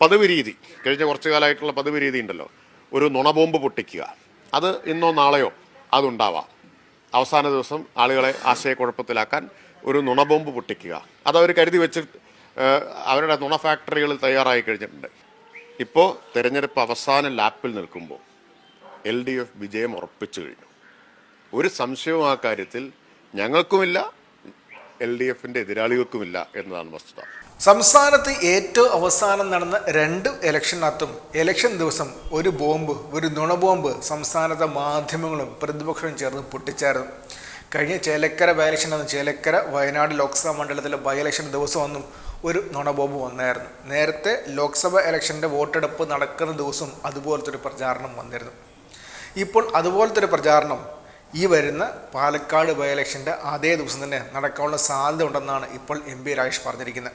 പതിവ് രീതി. കഴിഞ്ഞ കുറച്ച് കാലമായിട്ടുള്ള പതിവ് രീതി ഉണ്ടല്ലോ. ഒരു നുണബോംബ് പൊട്ടിക്കുക. അത് ഇന്നോ നാളെയോ അതുണ്ടാവാം. അവസാന ദിവസം ആളുകളെ ആശയക്കുഴപ്പത്തിലാക്കാൻ ഒരു നുണബോംബ് പൊട്ടിക്കുക. അത് അവർ കരുതി വെച്ച് അവരുടെ നുണ ഫാക്ടറികളിൽ തയ്യാറായി കഴിഞ്ഞിട്ടുണ്ട്. ഇപ്പോൾ തിരഞ്ഞെടുപ്പ് അവസാന ലാപ്പിൽ നിൽക്കുമ്പോൾ എൽ ഡി എഫ് വിജയം ഉറപ്പിച്ചു കഴിഞ്ഞു. ഒരു സംശയവും ആ കാര്യത്തിൽ ഞങ്ങൾക്കുമില്ല എൽ ഡി എഫിന്റെ എതിരാളികൾക്കുമില്ല എന്നതാണ് വസ്തുത. സംസ്ഥാനത്ത് ഏറ്റവും അവസാനം നടന്ന രണ്ട് ഇലക്ഷനകത്തും ഇലക്ഷൻ ദിവസം ഒരു ബോംബ് ഒരു നുണബോംബ് സംസ്ഥാനത്തെ മാധ്യമങ്ങളും പ്രതിപക്ഷവും ചേർന്ന് പൊട്ടിച്ചായിരുന്നു. കഴിഞ്ഞ ചേലക്കര ബൈ ഇലക്ഷൻ അന്ന് ചേലക്കര വയനാട് ലോക്സഭാ മണ്ഡലത്തിലെ ബൈ ഇലക്ഷൻ ദിവസമൊന്നും ഒരു നുണബോംബ് വന്നായിരുന്നു. നേരത്തെ ലോക്സഭ ഇലക്ഷന്റെ വോട്ടെടുപ്പ് നടക്കുന്ന ദിവസം അതുപോലത്തെ ഒരു പ്രചാരണം വന്നിരുന്നു. ഇപ്പോൾ അതുപോലത്തെ ഒരു പ്രചാരണം ഈ വരുന്ന പാലക്കാട് ബൈ ഇലക്ഷന്റെ അതേ ദിവസം തന്നെ നടക്കാനുള്ള സാധ്യത ഉണ്ടെന്നാണ് ഇപ്പോൾ എം പി രാജേഷ് പറഞ്ഞിരിക്കുന്നത്.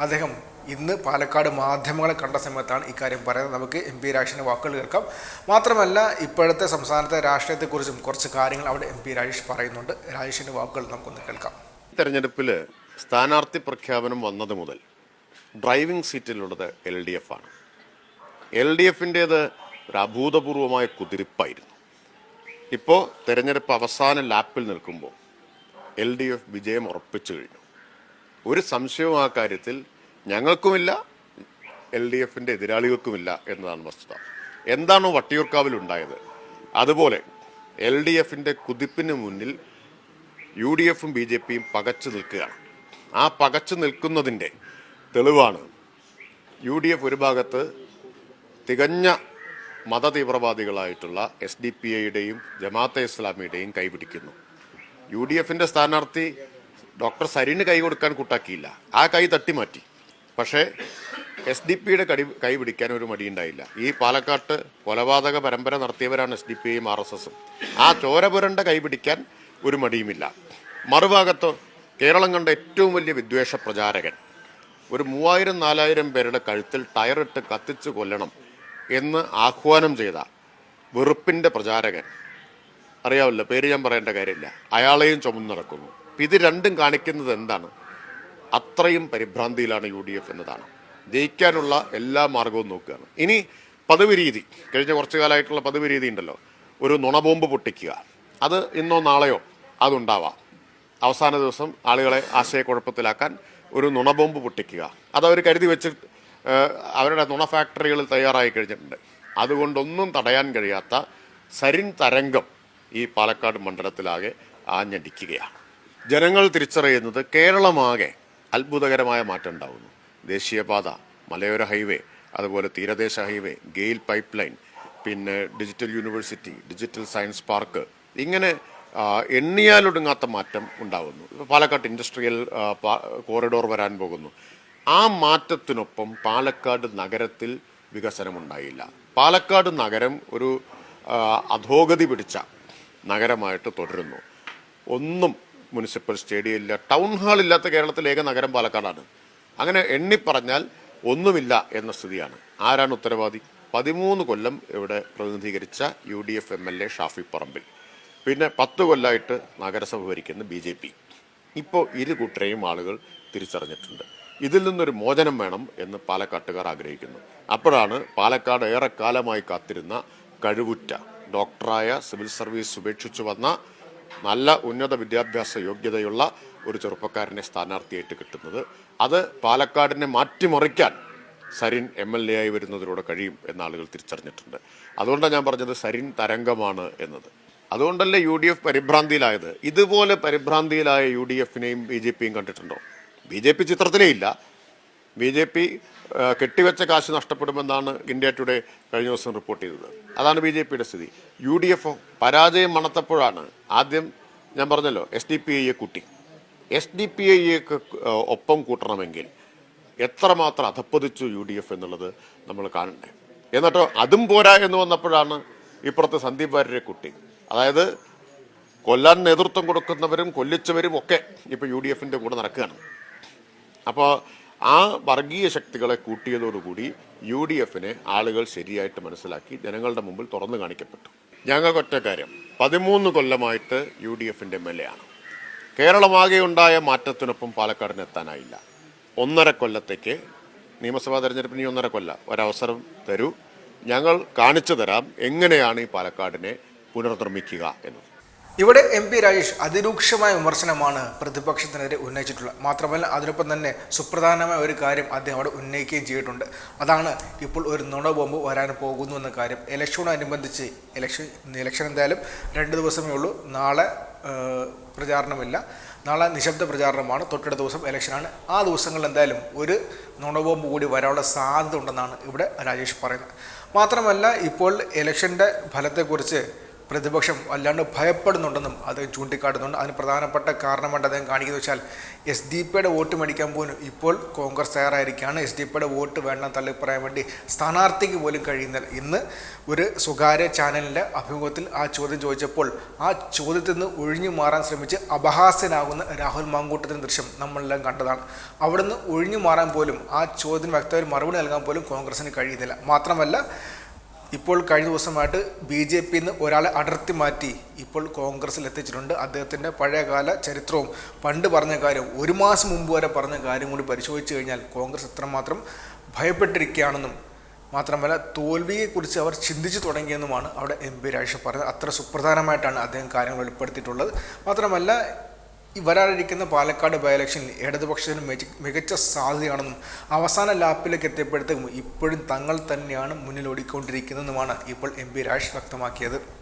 അദ്ദേഹം ഇന്ന് പാലക്കാട് മാധ്യമങ്ങളെ കണ്ട സമയത്താണ് ഇക്കാര്യം പറയുന്നത്. നമുക്ക് എം പി രാജേഷിന്റെ വാക്കുകൾ കേൾക്കാം. മാത്രമല്ല ഇപ്പോഴത്തെ സംസ്ഥാനത്തെ രാഷ്ട്രീയത്തെക്കുറിച്ചും കുറച്ച് കാര്യങ്ങൾ അവിടെ എം പി രാജേഷ് പറയുന്നുണ്ട്. രാജേഷിന്റെ വാക്കുകൾ നമുക്കൊന്ന് കേൾക്കാം. തെരഞ്ഞെടുപ്പിൽ സ്ഥാനാർത്ഥി പ്രഖ്യാപനം വന്നത് മുതൽ ഡ്രൈവിംഗ് സീറ്റിലുള്ളത് എൽ ഡി എഫ് ആണ്. എൽ ഡി എഫിന്റേത് ഒരു അഭൂതപൂർവമായ കുതിരിപ്പായിരുന്നു. ഇപ്പോൾ തെരഞ്ഞെടുപ്പ് അവസാന ലാപ്പിൽ നിൽക്കുമ്പോൾ എൽ ഡി എഫ് വിജയം ഉറപ്പിച്ചു കഴിഞ്ഞു. ഒരു സംശയവും ആ കാര്യത്തിൽ ഞങ്ങൾക്കുമില്ല എൽ ഡി എഫിന്റെ എതിരാളികൾക്കുമില്ല എന്നതാണ് വസ്തുത. എന്താണോ വട്ടിയൂർക്കാവിൽ ഉണ്ടായത്? അതുപോലെ എൽ ഡി എഫിന്റെ കുതിപ്പിന് മുന്നിൽ യു ഡി എഫും ബി ജെ പിയും പകച്ചു നിൽക്കുകയാണ്. ആ പകച്ചു നിൽക്കുന്നതിന്റെ തെളിവാണ് യു ഡി എഫ് ഒരു ഭാഗത്ത് തികഞ്ഞ മതതീവ്രവാദികളായിട്ടുള്ള എസ് ഡി പി ഐയുടെയും ജമാഅത്തെ ഇസ്ലാമിയുടെയും കൈപിടിക്കുന്നു. യു ഡി എഫിന്റെ സ്ഥാനാർത്ഥി ഡോക്ടർ സരിന് കൈ കൊടുക്കാൻ കൂട്ടാക്കിയില്ല. ആ കൈ തട്ടി മാറ്റി പക്ഷേ എസ് ഡി പിയുടെ കടി കൈ പിടിക്കാൻ ഒരു മടിയുണ്ടായില്ല. ഈ പാലക്കാട്ട് കൊലപാതക പരമ്പര നടത്തിയവരാണ് എസ് ഡി പി ഐയും ആർ എസ് എസും. ആ ചോരപുരണ്ട കൈ പിടിക്കാൻ ഒരു മടിയുമില്ല. മറുഭാഗത്ത് കേരളം കണ്ട ഏറ്റവും വലിയ വിദ്വേഷ പ്രചാരകൻ. ഒരു മൂവായിരം നാലായിരം പേരുടെ കഴുത്തിൽ ടയറിട്ട് കത്തിച്ചു കൊല്ലണം. എന്ന് ആഹ്വാനം ചെയ്ത വെറുപ്പിന്റെ പ്രചാരകൻ. അറിയാമല്ലോ പേര് ഞാൻ പറയേണ്ട കാര്യമില്ല. അയാളെയും ചുമന്ന് നടക്കുന്നു. ഇത് രണ്ടും കാണിക്കുന്നത് എന്താണ്? അത്രയും പരിഭ്രാന്തിയിലാണ് യു ഡി എഫ് എന്നതാണ്. ജയിക്കാനുള്ള എല്ലാ മാർഗവും നോക്കുകയാണ്. ഇനി പദവി രീതി കഴിഞ്ഞ കുറച്ചു കാലമായിട്ടുള്ള പദവി രീതി ഉണ്ടല്ലോ. ഒരു നുണബോംബ് പൊട്ടിക്കുക. അത് ഇന്നോ നാളെയോ അതുണ്ടാവാം. അവസാന ദിവസം ആളുകളെ ആശയക്കുഴപ്പത്തിലാക്കാൻ ഒരു നുണബോംബ് പൊട്ടിക്കുക. അത് അവർ കരുതി വെച്ച് അവരുടെ നുണ ഫാക്ടറികളിൽ തയ്യാറായി കഴിഞ്ഞിട്ടുണ്ട്. അതുകൊണ്ടൊന്നും തടയാൻ കഴിയാത്ത സരിൻ തരംഗം ഈ പാലക്കാട് മണ്ഡലത്തിലാകെ ആഞ്ഞടിക്കുകയാണ്. ജനങ്ങൾ തിരിച്ചറിയുന്നത് കേരളമാകെ അത്ഭുതകരമായ മാറ്റം ഉണ്ടാകുന്നു ദേശീയപാത മലയോര ഹൈവേ അതുപോലെ തീരദേശ ഹൈവേ ഗെയിൽ പൈപ്പ് ലൈൻ പിന്നെ digital university digital science park ഇങ്ങനെ എണ്ണിയാലൊടുങ്ങാത്ത മാറ്റം ഉണ്ടാകുന്നു പാലക്കാട് ഇൻഡസ്ട്രിയൽ കോറിഡോർ വരാൻ പോകുന്നു. ആ മാറ്റത്തിനൊപ്പം പാലക്കാട് നഗരത്തിൽ വികസനമുണ്ടായില്ല. പാലക്കാട് നഗരം ഒരു അധോഗതി പിടിച്ച നഗരമായിട്ട് തുടരുന്നു. ഒന്നും മുനിസിപ്പൽ സ്റ്റേഡിയം ഇല്ല ടൗൺ ഹാൾ ഇല്ലാത്ത കേരളത്തിലെ ഏക നഗരം പാലക്കാടാണ്. അങ്ങനെ എണ്ണിപ്പറഞ്ഞാൽ ഒന്നുമില്ല എന്ന സ്ഥിതിയാണ്. ആരാണ് ഉത്തരവാദി? പതിമൂന്ന് കൊല്ലം ഇവിടെ പ്രതിനിധീകരിച്ച U D F M L A Shafi Parambil. പിന്നെ പത്ത് കൊല്ലമായിട്ട് നഗരസഭ ഭരിക്കുന്ന ബി ജെ പി. ഇപ്പോൾ ഇരു കൂട്ടരെയും ആളുകൾ തിരിച്ചറിഞ്ഞിട്ടുണ്ട്. ഇതിൽ നിന്നൊരു മോചനം വേണം എന്ന് പാലക്കാട്ടുകാർ ആഗ്രഹിക്കുന്നു. അപ്പോഴാണ് പാലക്കാട് ഏറെക്കാലമായി കാത്തിരുന്ന കഴിവുറ്റ ഡോക്ടറായ സിവിൽ സർവീസ് ഉപേക്ഷിച്ചു വന്ന നല്ല ഉന്നത വിദ്യാഭ്യാസ യോഗ്യതയുള്ള ഒരു ചെറുപ്പക്കാരനെ സ്ഥാനാർത്ഥിയായിട്ട് കിട്ടുന്നത്. അത് പാലക്കാടിനെ മാറ്റിമറിക്കാൻ സരിൻ എം എൽ എ ആയി വരുന്നതിലൂടെ കഴിയും എന്ന ആളുകൾ തിരിച്ചറിഞ്ഞിട്ടുണ്ട്. അതുകൊണ്ടാണ് ഞാൻ പറഞ്ഞത് സരിൻ തരംഗമാണ് എന്നത്. അതുകൊണ്ടല്ലേ യു ഡി എഫ് പരിഭ്രാന്തിയിലായത്? ഇതുപോലെ പരിഭ്രാന്തിയിലായ യു ഡി എഫിനെയും ബി ജെ പിയും കണ്ടിട്ടുണ്ടോ? ബി ജെ പി ചിത്രത്തിലേ ഇല്ല ബി ജെ പി കെട്ടിവെച്ച കാശ് നഷ്ടപ്പെടുമെന്നാണ് ഇന്ത്യ ടുഡേ കഴിഞ്ഞ ദിവസം റിപ്പോർട്ട് ചെയ്തത്. അതാണ് ബി ജെ പിയുടെ സ്ഥിതി. യു ഡി എഫ് പരാജയം മണത്തപ്പോഴാണ് ആദ്യം ഞാൻ പറഞ്ഞല്ലോ എസ് ഡി പി ഐയെ കൂട്ടി. എസ് ഡി പി ഐയെ ഒപ്പം കൂട്ടണമെങ്കിൽ എത്രമാത്രം അധപ്പതിച്ചു യു ഡി എഫ് എന്നുള്ളത് നമ്മൾ കാണണ്ടേ? എന്നിട്ടോ അതും പോരാ എന്ന് വന്നപ്പോഴാണ് ഇപ്പുറത്തെ സന്ദീപ് വാര്യരെ കുട്ടി. അതായത് കൊല്ലാൻ നേതൃത്വം കൊടുക്കുന്നവരും കൊല്ലിച്ചവരും ഒക്കെ ഇപ്പോൾ യു ഡി എഫിന്റെ കൂടെ നടക്കുകയാണ്. അപ്പോൾ ആ വർഗീയ ശക്തികളെ കൂട്ടിയതോടുകൂടി യു ഡി എഫിനെ ആളുകൾ ശരിയായിട്ട് മനസ്സിലാക്കി ജനങ്ങളുടെ മുമ്പിൽ തുറന്നു കാണിക്കപ്പെട്ടു. ഞങ്ങൾക്ക് ഒറ്റ കാര്യം. പതിമൂന്ന് കൊല്ലമായിട്ട് യു ഡി എഫിന്റെ എം എൽ എ ആണ് കേരളമാകെ ഉണ്ടായ മാറ്റത്തിനൊപ്പം പാലക്കാടിന് എത്താനായില്ല. ഒന്നര കൊല്ലത്തേക്ക് നിയമസഭാ തെരഞ്ഞെടുപ്പിന് ഈ ഒന്നര കൊല്ല. ഒരവസരം തരൂ. ഞങ്ങൾ കാണിച്ചു തരാം എങ്ങനെയാണ് ഈ പാലക്കാടിനെ പുനർനിർമ്മിക്കുക എന്നത്. ഇവിടെ എം പി രാജേഷ് അതിരൂക്ഷമായ വിമർശനമാണ് പ്രതിപക്ഷത്തിനെതിരെ ഉന്നയിച്ചിട്ടുള്ളത്. മാത്രമല്ല അതിനൊപ്പം തന്നെ സുപ്രധാനമായ ഒരു കാര്യം അദ്ദേഹം അവിടെ ഉന്നയിക്കുകയും ചെയ്തിട്ടുണ്ട്. അതാണ് ഇപ്പോൾ ഒരു നുണ ബോംബ് വരാൻ പോകുന്നു എന്ന കാര്യം. ഇലക്ഷനോടനുബന്ധിച്ച് ഇലക്ഷൻ ഇലക്ഷൻ എന്തായാലും രണ്ട് ദിവസമേ ഉള്ളൂ. നാളെ പ്രചാരണമില്ല. നാളെ നിശബ്ദ പ്രചാരണമാണ്. തൊട്ടടുത്ത ദിവസം ഇലക്ഷനാണ് ആ ദിവസങ്ങളിൽ എന്തായാലും ഒരു നുണബോംബ് കൂടി വരാനുള്ള സാധ്യത ഉണ്ടെന്നാണ് ഇവിടെ രാജേഷ് പറയുന്നത്. മാത്രമല്ല ഇപ്പോൾ ഇലക്ഷന്റെ ഫലത്തെക്കുറിച്ച് പ്രതിപക്ഷം വല്ലാണ്ട് ഭയപ്പെടുന്നുണ്ടെന്നും അത് ചൂണ്ടിക്കാട്ടുന്നുണ്ട്. അതിന് പ്രധാനപ്പെട്ട കാരണമായിട്ട് അദ്ദേഹം കാണിക്കുന്നത് വെച്ചാൽ എസ് ഡി പിയുടെ വോട്ട് മേടിക്കാൻ പോലും ഇപ്പോൾ കോൺഗ്രസ് തയ്യാറായിരിക്കുകയാണ്. എസ് ഡി പിയുടെ വോട്ട് വേണ്ട തള്ളിപ്പറയാൻ വേണ്ടി സ്ഥാനാർത്ഥിക്ക് പോലും കഴിയുന്നില്ല. ഇന്ന് ഒരു സ്വകാര്യ ചാനലിന്റെ അഭിമുഖത്തിൽ ആ ചോദ്യം ചോദിച്ചപ്പോൾ ആ ചോദ്യത്തിൽ നിന്ന് ഒഴിഞ്ഞു മാറാൻ ശ്രമിച്ച് അപഹാസ്യനാകുന്ന രാഹുൽ മാങ്കൂട്ടത്തിന്റെ ദൃശ്യം നമ്മളെല്ലാം കണ്ടതാണ്. അവിടുന്ന് ഒഴിഞ്ഞു മാറാൻ പോലും ആ ചോദ്യത്തിന് വ്യക്തമായ മറുപടി നൽകാൻ പോലും കോൺഗ്രസിന് കഴിയുന്നില്ല. മാത്രമല്ല ഇപ്പോൾ കഴിഞ്ഞ ദിവസമായിട്ട് ബി ജെ പിയിൽ നിന്ന് ഒരാളെ അടർത്തി മാറ്റി ഇപ്പോൾ കോൺഗ്രസ്സിൽ എത്തിച്ചിട്ടുണ്ട് അദ്ദേഹത്തിന്റെ പഴയകാല ചരിത്രവും പണ്ട് പറഞ്ഞ കാര്യവും ഒരു മാസം മുമ്പ് വരെ പറഞ്ഞ കാര്യം കൂടി പരിശോധിച്ച് കഴിഞ്ഞാൽ കോൺഗ്രസ് എത്രമാത്രം ഭയപ്പെട്ടിരിക്കുകയാണെന്നും മാത്രമല്ല തോൽവിയെക്കുറിച്ച് അവർ ചിന്തിച്ചു തുടങ്ങിയെന്നുമാണ് അവിടെ എം പി രാജേഷ് പറഞ്ഞത്. അത്ര സുപ്രധാനമായിട്ടാണ് അദ്ദേഹം കാര്യങ്ങൾ വെളിപ്പെടുത്തിയിട്ടുള്ളത്. മാത്രമല്ല വരാനിരിക്കുന്ന പാലക്കാട് ബൈ ഇലക്ഷനിൽ ഇടതുപക്ഷത്തിന് മിക- മികച്ച സാധ്യതയാണെന്നും അവസാന ലാപ്പിലേക്ക് എത്തിയപ്പോഴത്തേക്കും ഇപ്പോഴും തങ്ങൾ തന്നെയാണ് മുന്നിൽ ഓടിക്കൊണ്ടിരിക്കുന്നതെന്നുമാണ് ഇപ്പോൾ എം പി രാജ് വ്യക്തമാക്കിയത്.